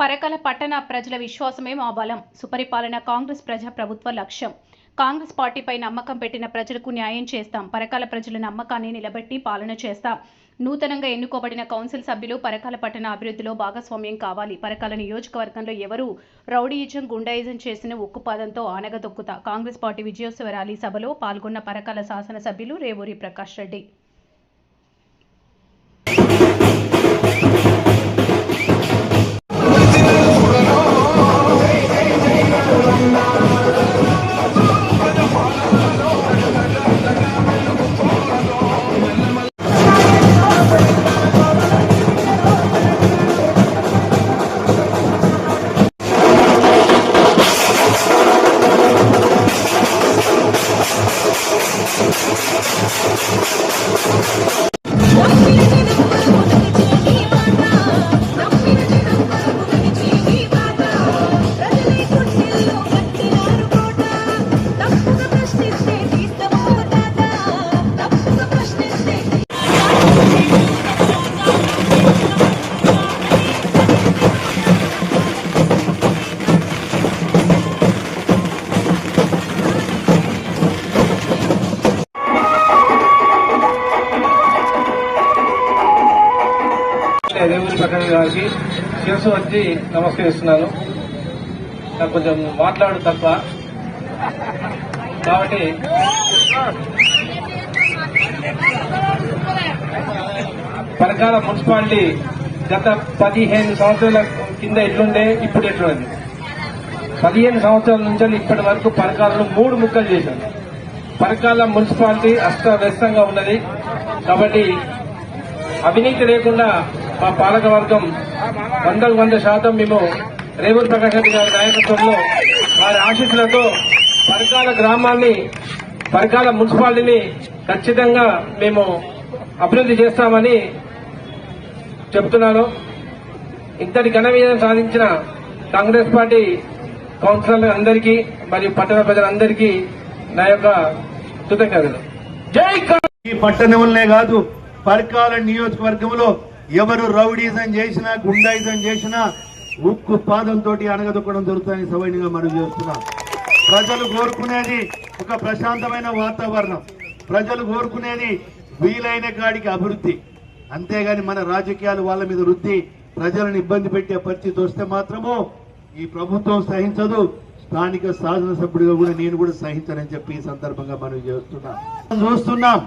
పరకల పట్టణ ప్రజల విశ్వాసమే మా బలం. సుపరిపాలన కాంగ్రెస్ ప్రజా ప్రభుత్వ లక్ష్యం. కాంగ్రెస్ పార్టీపై నమ్మకం పెట్టిన ప్రజలకు న్యాయం చేస్తాం. పరకాల ప్రజల నమ్మకాన్ని నిలబెట్టి పాలన చేస్తాం. నూతనంగా ఎన్నుకోబడిన కౌన్సిల్ సభ్యులు పరకాల పట్టణ అభివృద్ధిలో భాగస్వామ్యం కావాలి. పరకాల నియోజకవర్గంలో ఎవరు రౌడీయిజం గుండాయిజం చేసిన ఉక్కుపాదంతో ఆనగదొక్కుతా? కాంగ్రెస్ పార్టీ విజయోత్సవ ర్యాలీ సభలో పాల్గొన్న పరకాల శాసనసభ్యులు రేవూరి ప్రకాష్ రెడ్డి. రేవంత్ ప్రకటన గారికి శిరస్సు వచ్చి నమస్కరిస్తున్నాను. నాకు కొంచెం మాట్లాడు తప్ప. కాబట్టి పరకాల మున్సిపాలిటీ గత పదిహేను సంవత్సరాల కింద ఎట్లుండే ఇప్పుడు ఎట్లుంది? పదిహేను సంవత్సరాల నుంచి ఇప్పటి వరకు పరకాలను మూడు ముక్కలు చేశారు పరకాల మున్సిపాలిటీ అస్తవ్యస్తంగా ఉన్నది. కాబట్టి అవినీతి లేకుండా మా పాలక వర్గం వందకు వంద శాతం మేము రేవంత్ ప్రకాష్ రెడ్డి గారి నాయకత్వంలో వారి ఆశీస్సులతో పరకాల గ్రామాన్ని పరకాల మున్సిపాలిటీని ఖచ్చితంగా మేము అభివృద్ధి చేస్తామని చెప్తున్నాను. ఇంతటి ఘన విజయం సాధించిన కాంగ్రెస్ పార్టీ కౌన్సిలర్ అందరికీ మరియు పట్టణ ప్రజలందరికీ నా యొక్క కృతజ్ఞతలు. జై పట్టణంలోనే కాదు పరకాల నియోజకవర్గంలో ఎవరు రౌడీజం చేసినా గుండాయిజం చేసినా ఉక్కు పాదంతో అణగదొక్కడం జరుగుతుందని సవైనగా మనం చేస్తున్నాం. ప్రజలు కోరుకునేది ఒక ప్రశాంతమైన వాతావరణం. ప్రజలు కోరుకునేది వీలైన కాడికి అభివృద్ధి. అంతేగాని మన రాజకీయాలు వాళ్ళ మీద వృద్ధి ప్రజలను ఇబ్బంది పెట్టే పరిస్థితి వస్తే మాత్రము ఈ ప్రభుత్వం సహించదు. స్థానిక శాసనసభ్యుడిగా కూడా నేను కూడా సహించనని చెప్పి ఈ సందర్భంగా మనం చేస్తున్నాం. చూస్తున్నాం.